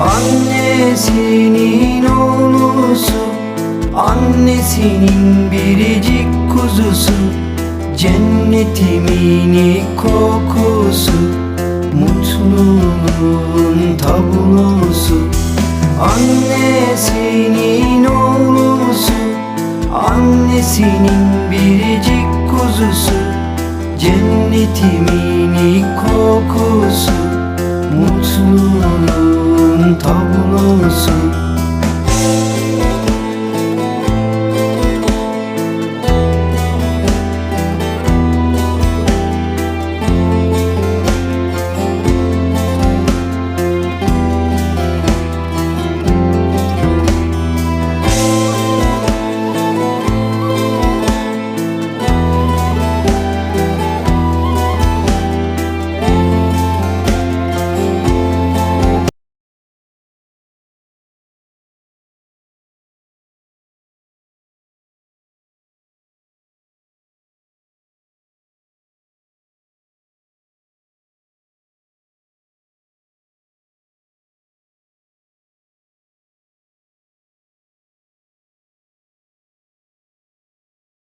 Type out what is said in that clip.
Annesinin oğlusu Annesinin biricik kuzusu Cennetimin kokusu Mutluluğun tablosu. Annesinin oğlusu Annesinin biricik kuzusu Cennetimin